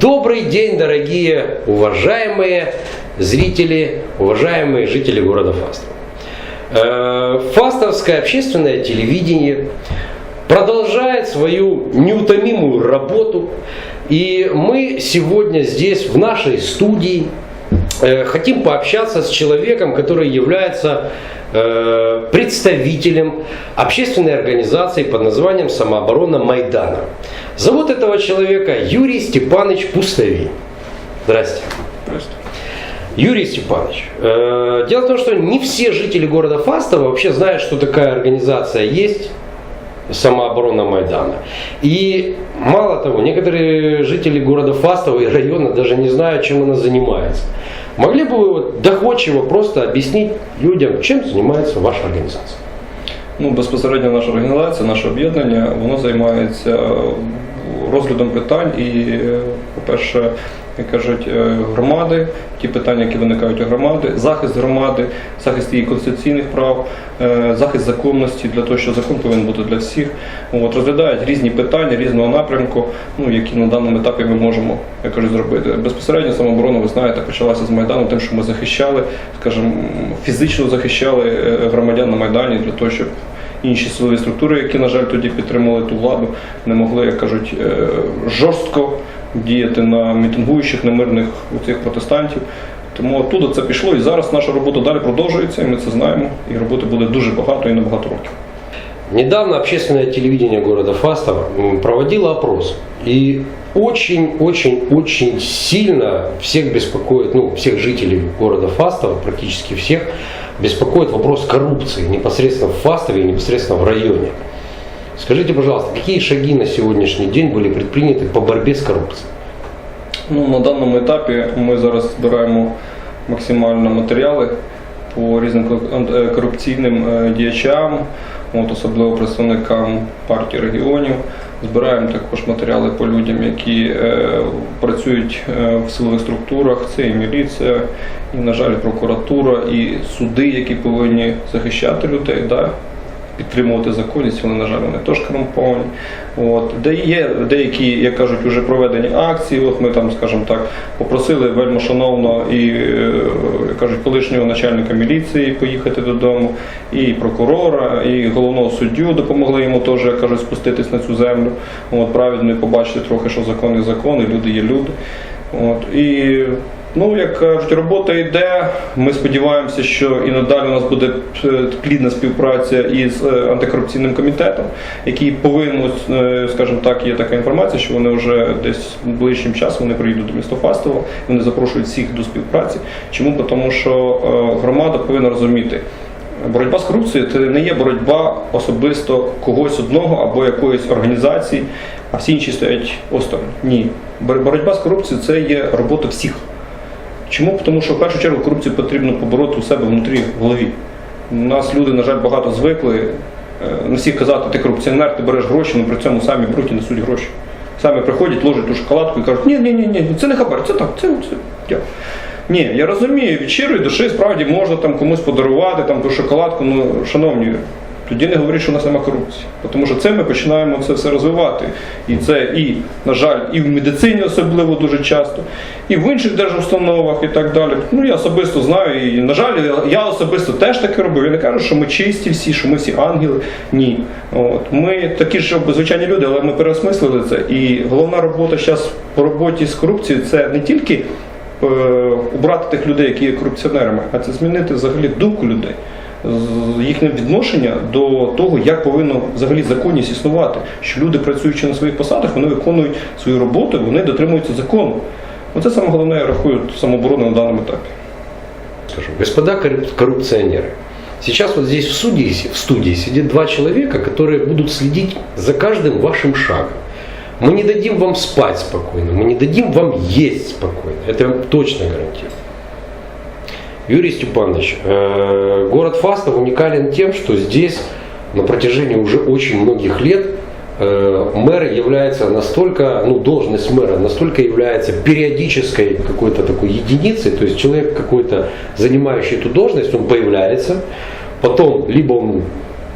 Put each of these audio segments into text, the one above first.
Добрый день, дорогие, уважаемые зрители, уважаемые жители города Фастова. Э, Фастовское общественное телевидение продолжает свою неутомимую работу. И мы сегодня здесь, в нашей студии, хотим пообщаться с человеком, который является э, представителем общественной организации под названием «Самооборона Майдана». Зовут этого человека Юрий Степанович Пустовей. Здрасте. Здравствуйте. Юрий Степанович, э, дело в том, что не все жители города Фастова вообще знают, что такая организация есть, самооборона Майдана. И мало того, некоторые жители города Фастова и района даже не знают, чем она занимается. Могли бы вы вот доходчиво просто объяснить людям, чем занимается ваша организация? Ну, безпосередньо наша організація, наше об'єднання, воно займається розглядом питань і, е, по-перше, як кажуть, е, громади, ті питання, які виникають у громади, захист громади, захист її конституційних прав, е, захист законності для того, що закон повинен бути для всіх. От, розглядають різні питання різного напрямку, ну, які на даному етапі ми можемо як кажуть, зробити. Безпосередньо самооборона, ви знаєте, почалася з Майдану, тим, що ми захищали, скажімо, фізично захищали громадян на Майдані для того, щоб інші силові структури, які, на жаль, тоді підтримали ту владу, не могли, як кажуть, е, жорстко діяти на мітингуючих, немирних у цих протестантів. Тому оттуда це пішло, і зараз наша робота далі продовжується, і ми це знаємо. І роботи буде дуже багато і на багато років. Недавно общественное телевидение города Фастова м, проводило опрос. И очень-очень-очень сильно всех беспокоит, ну, всех жителей города Фастова, практически всех, беспокоит вопрос коррупции непосредственно в Фастове и непосредственно в районе. Скажите, пожалуйста, какие шаги на сегодняшний день были предприняты по борьбе с коррупцией? Ну, на даному етапі ми зараз збираємо максимально матеріали по різним кор- ант- е, корупційним е, діячам, от, особливо представникам партії регіонів. Збираємо також матеріали по людям, які е, працюють е, в силових структурах. Це і міліція, і, на жаль, прокуратура, і суди, які повинні захищати людей. Да? Підтримувати законність, вони, на жаль, вони теж корумповані. От. Де є деякі, як кажуть, вже проведені акції. От ми там, скажімо так, попросили вельми шановно і е, як кажуть, колишнього начальника міліції поїхати додому, і прокурора, і головного суддю допомогли йому теж, як кажуть, спуститись на цю землю. От, правильно і побачити трохи, що закон є закон, і люди є люди. От. І Ну, як кажуть, робота йде. Ми сподіваємося, що і надалі у нас буде е, плідна співпраця із е, антикорупційним комітетом, який повинен, е, скажімо так, є така інформація, що вони вже десь ближчим часом вони приїдуть до міста вони запрошують всіх до співпраці. Чому? Тому що громада повинна розуміти. Боротьба з корупцією це не є боротьба особисто когось одного або якоїсь організації, а всі інші стоять осторонь. Ні. Боротьба з корупцією це є робота всіх. Чому? Тому що в першу чергу корупцію потрібно побороти у себе внутрі в голові. У нас люди, на жаль, багато звикли е, на всіх казати, ти корупціонер, ти береш гроші, але при цьому самі беруть і несуть гроші. Самі приходять, ложать ту шоколадку і кажуть, ні, ні, ні, ні, це не хабар, це так, це, це дякую. Ні, я розумію, від щирої душі справді можна там комусь подарувати там ту шоколадку. Ну, шановні, тоді не говоріть, що у нас немає корупції. Тому що це ми починаємо це все розвивати. І це і, на жаль, і в медицині особливо дуже часто, і в інших держустановах і так далі. Ну я особисто знаю, і на жаль, я особисто теж таке робив. Я не кажу, що ми чисті всі, що ми всі ангели. Ні. От ми такі ж звичайні люди, але ми переосмислили це. І головна робота зараз по роботі з корупцією це не тільки е, убрати тих людей, які є корупціонерами, а це змінити взагалі думку людей з- Їхнє відношення до того, як повинно взагалі законність існувати, що люди, працюючи на своїх посадах, вони виконують свою роботу, вони дотримуються закону. Оце саме головне, я рахую, самооборона на даному етапі. Скажу, господа корруп- коррупционеры, сейчас вот здесь в студии, в студии сидит два человека, которые будут следить за каждым вашим шагом. Мы не дадим вам спать спокойно, мы не дадим вам есть спокойно. Это я вам точно гарантирую. Юрий Степанович, э, город Фастов уникален тем, что здесь на протяжении уже очень многих лет э, мэр является настолько, ну должность мэра настолько является периодической какой-то такой единицей, то есть человек какой-то занимающий эту должность, он появляется, потом либо он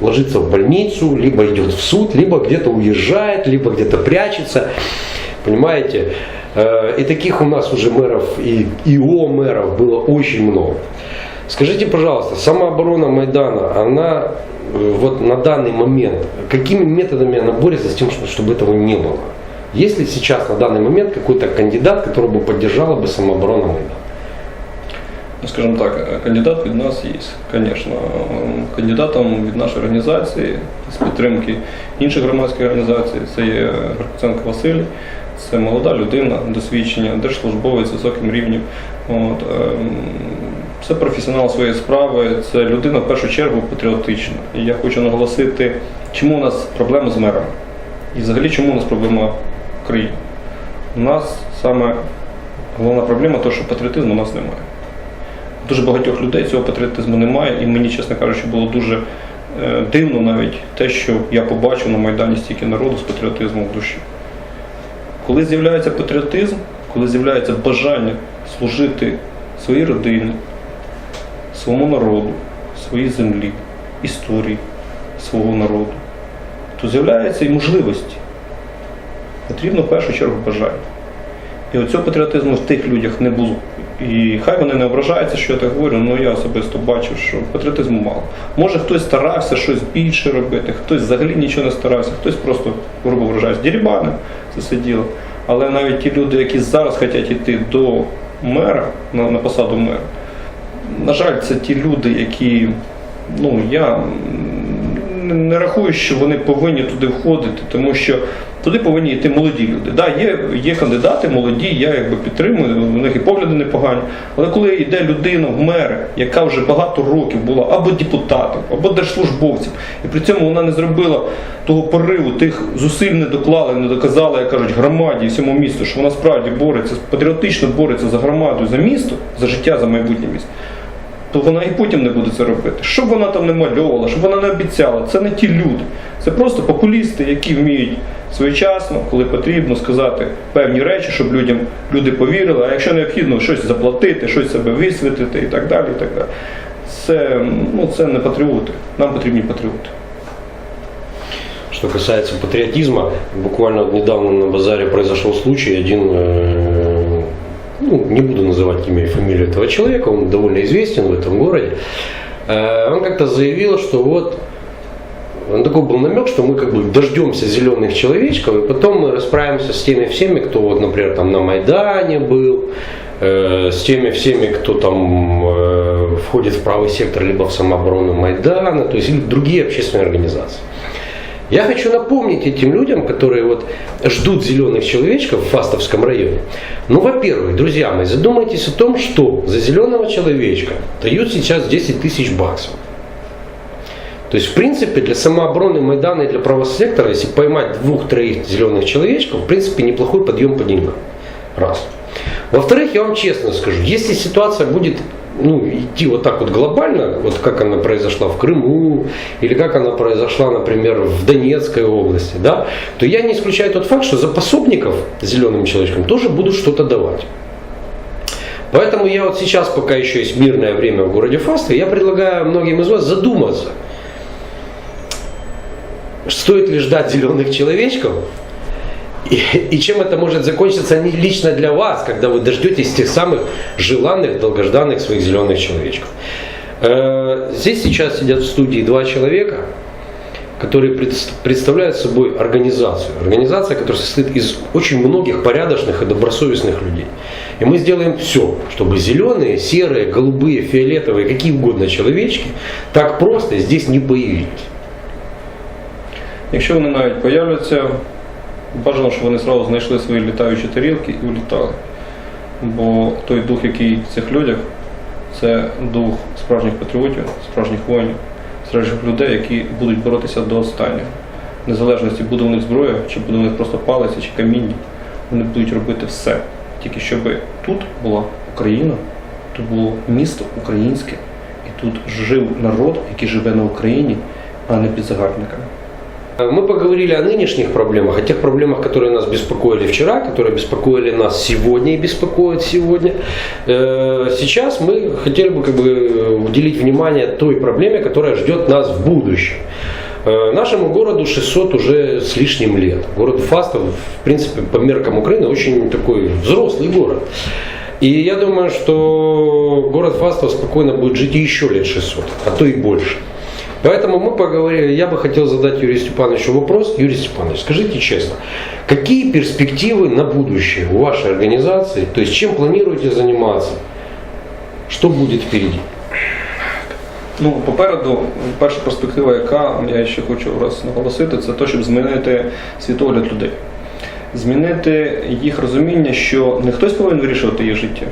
ложится в больницу, либо идет в суд, либо где-то уезжает, либо где-то прячется. Понимаете? Э, И таких у нас уже мэров и ИО мэров было очень много. Скажите, пожалуйста, самооборона Майдана, она э, вот на данный момент, какими методами она борется с тем, что- чтобы этого не было? Есть ли сейчас на данный момент какой-то кандидат, который бы поддержала бы самооборону Майдана? Ну, скажімо так, е, кандидат від нас є, звісно. Кандидатом від нашої організації з підтримки інших громадських організацій це є Гаркуценко Василь, Це молода людина, досвідчення, держслужбовець з високим рівнем. От, ем, це професіонал своєї справи, це людина в першу чергу патріотична. І я хочу наголосити, чому у нас проблема з мерами. І взагалі чому у нас проблема в країні. У нас саме головна проблема, то, що патріотизму у нас немає. Дуже багатьох людей цього патріотизму немає, і мені, чесно кажучи, було дуже е, дивно навіть те, що я побачив на Майдані стільки народу з патріотизмом в душі. Коли з'являється патріотизм, коли з'являється бажання служити своїй родині, своєму народу, своїй землі, історії свого народу, то з'являються і можливості. Потрібно в першу чергу бажання. І оцього патріотизму в тих людях не було. І хай вони не ображаються, що я так говорю, але я особисто бачив, що патріотизму мало. Може хтось старався щось більше робити, хтось взагалі нічого не старався, хтось просто, грубо вражається, дірібанив це сиділо. Але навіть ті люди, які зараз хочуть йти до мера, на, на посаду мера, на жаль, це ті люди, які, ну я не рахую, що вони повинні туди входити, тому що туди повинні йти молоді люди. Да, є, є кандидати молоді, я якби підтримую, у них і погляди непогані. Але коли йде людина в мери, яка вже багато років була або депутатом, або держслужбовцем, і при цьому вона не зробила того пориву, тих зусиль не доклала, не доказала, як кажуть, громаді і всьому місту, що вона справді бореться, патріотично бореться за громаду, за місто, за життя, за майбутнє місто то вона і потім не буде це робити. Щоб вона там не мальовувала, щоб вона не обіцяла. Це не ті люди. Це просто популісти, які вміють своєчасно, коли потрібно сказати певні речі, щоб людям люди повірили, а якщо необхідно щось заплатити, щось себе висвітлити і так далі. І так далі. Це, ну, це не патріоти. Нам потрібні патріоти. Что касается патриотизма, буквально недавно на базаре произошел случай, один, э, ну, не буду называть имя и фамилию этого человека, он довольно известен в этом городе, Э, он как-то заявил, что вот, он такой был намек, что мы как бы дождемся зеленых человечков, и потом мы расправимся с теми всеми, кто вот, например, там на Майдане был, э, с теми всеми, кто там э, входит в правый сектор, либо в самооборону Майдана, то есть или другие общественные организации. Я хочу напомнить этим людям, которые вот ждут зеленых человечков в Фастовском районе. Ну, во-первых, друзья мои, задумайтесь о том, что за зеленого человечка дают сейчас 10 тысяч баксов. То есть, в принципе, для самообороны Майдана и для правого сектора, если поймать двух-троих зеленых человечков, в принципе, неплохой подъем по деньгам. Раз. Во-вторых, я вам честно скажу, если ситуация будет ну, идти вот так вот глобально, вот как она произошла в Крыму, или как она произошла, например, в Донецкой области, да, то я не исключаю тот факт, что за пособников зеленым человечкам тоже будут что-то давать. Поэтому я вот сейчас, пока еще есть мирное время в городе Фастове, я предлагаю многим из вас задуматься, стоит ли ждать зеленых человечков, и, и чем это может закончиться не лично для вас, когда вы дождетесь тех самых желанных, долгожданных своих зеленых человечков. Э, Здесь сейчас сидят в студии два человека, которые пред- представляют собой организацию. Организация, которая состоит из очень многих порядочных и добросовестных людей. И мы сделаем все, чтобы зеленые, серые, голубые, фиолетовые, какие угодно человечки так просто здесь не появились. Якщо вони навіть появляться, бажано, щоб вони зразу знайшли свої літаючі тарілки і улітали. Бо той дух, який в цих людях, це дух справжніх патріотів, справжніх воїнів, справжніх людей, які будуть боротися до останнього. Незалежності буде у них зброя, чи буде у них просто палиця, чи каміння, вони будуть робити все. Тільки щоб тут була Україна, тут було місто українське, і тут жив народ, який живе на Україні, а не під загарбниками. Мы поговорили о нынешних проблемах, о тех проблемах, которые нас беспокоили вчера, которые беспокоили нас сегодня и беспокоят сегодня. Э, Сейчас мы хотели бы как бы уделить внимание той проблеме, которая ждет нас в будущем. Э, Нашему городу 600 уже с лишним лет. Город Фастов, в принципе, по меркам Украины очень такой взрослый город. И я думаю, что город Фастов спокойно будет жить еще лет 600, а то и больше. Поэтому мы поговорили, я бы хотел задать Юрию Степановичу вопрос. Юрий Степанович, скажите честно, какие перспективы на будущее у вашей организации? То есть чем планируете заниматься? Что будет впереди? Ну, попереду, перша перспектива, яка я ще хочу раз наголосити, це те, щоб змінити світогляд людей. Змінити їх розуміння, що не хтось повинен вирішувати їх життя,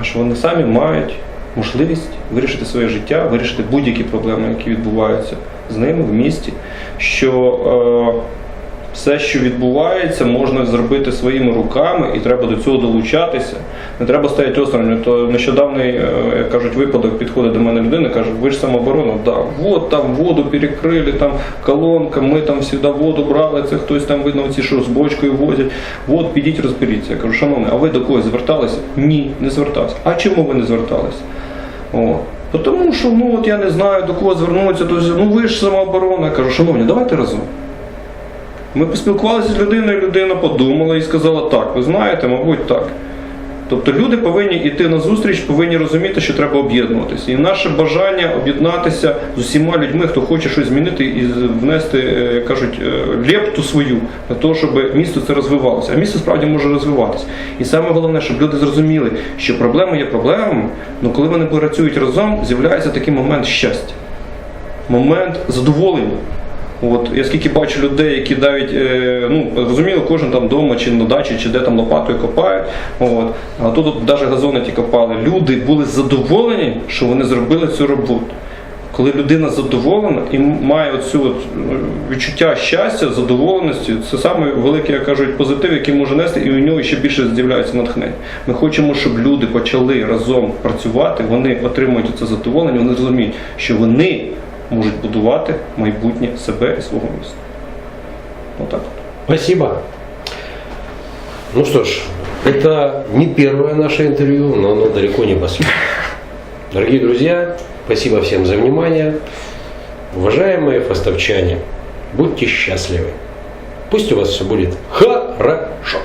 а що вони самі мають можливість вирішити своє життя, вирішити будь-які проблеми, які відбуваються з ними в місті. Що е, все, що відбувається, можна зробити своїми руками, і треба до цього долучатися. Не треба стояти осторонь. То нещодавний, е, як кажуть, випадок підходить до мене людина, каже, ви ж самооборона, да, вот там воду перекрили, там колонка, ми там сюди воду брали, це хтось там видно, ці що з бочкою возять. От підіть розберіться. Я кажу, шановний, а ви до когось зверталися? Ні, не звертався. А чому ви не зверталися? О. Тому що ну от я не знаю до кого звернутися, то ну ви ж самооборона. Я кажу, шановні, давайте разом. Ми поспілкувалися з людиною, людина подумала і сказала, так, ви знаєте, мабуть, так. Тобто люди повинні йти на зустріч, повинні розуміти, що треба об'єднуватися. І наше бажання об'єднатися з усіма людьми, хто хоче щось змінити і внести, е, як кажуть, е, лепту свою для того, щоб місто це розвивалося. А місто справді може розвиватися. І саме головне, щоб люди зрозуміли, що проблеми є проблемами, але коли вони працюють разом, з'являється такий момент щастя, момент задоволення. От я скільки бачу людей, які навіть е, ну розуміло, кожен там вдома чи на дачі, чи де там лопатою копає. От а тут навіть газони ті копали. Люди були задоволені, що вони зробили цю роботу. Коли людина задоволена і має оцю от е, відчуття щастя, задоволеності, це саме як кажуть, позитив, який може нести, і у нього ще більше з'являється натхнення. Ми хочемо, щоб люди почали разом працювати, вони отримують це задоволення, вони розуміють, що вони можуть будувати майбутнє себе і свого міста. Отак. Спасибо. Ну что ж, это не первое наше интервью, но оно далеко не последнее. Дорогие друзья, спасибо всем за внимание. Уважаемые фастовчане, будьте счастливы. Пусть у вас все будет хорошо.